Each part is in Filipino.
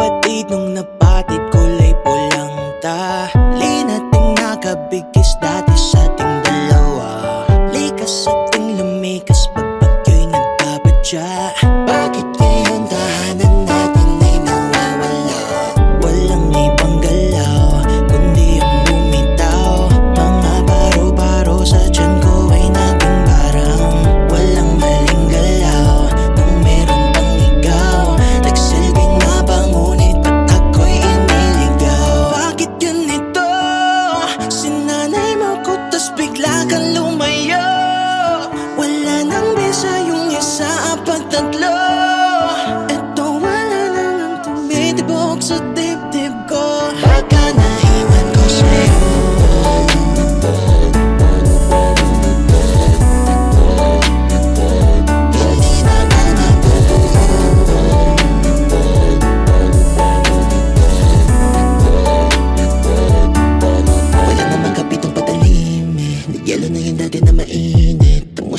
kapatid nung napatid ko calor.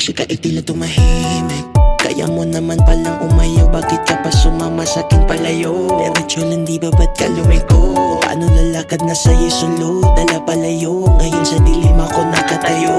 Kasi ka eh, itila tumahimik. Kaya mo naman palang umayaw. Bakit ka pa sumama sa akin palayo? Diretso lang di ba ba't ka lumiko Ano lalakad na sa'yo sulod Dala palayo Ngayon sa dilim ako nakatayo.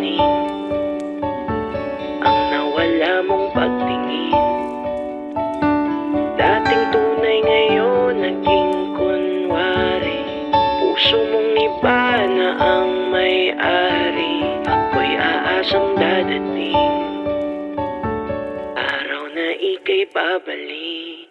puso mong iba na ang may-ari. Ako'y aasang dadating. Araw na ika'y babalik.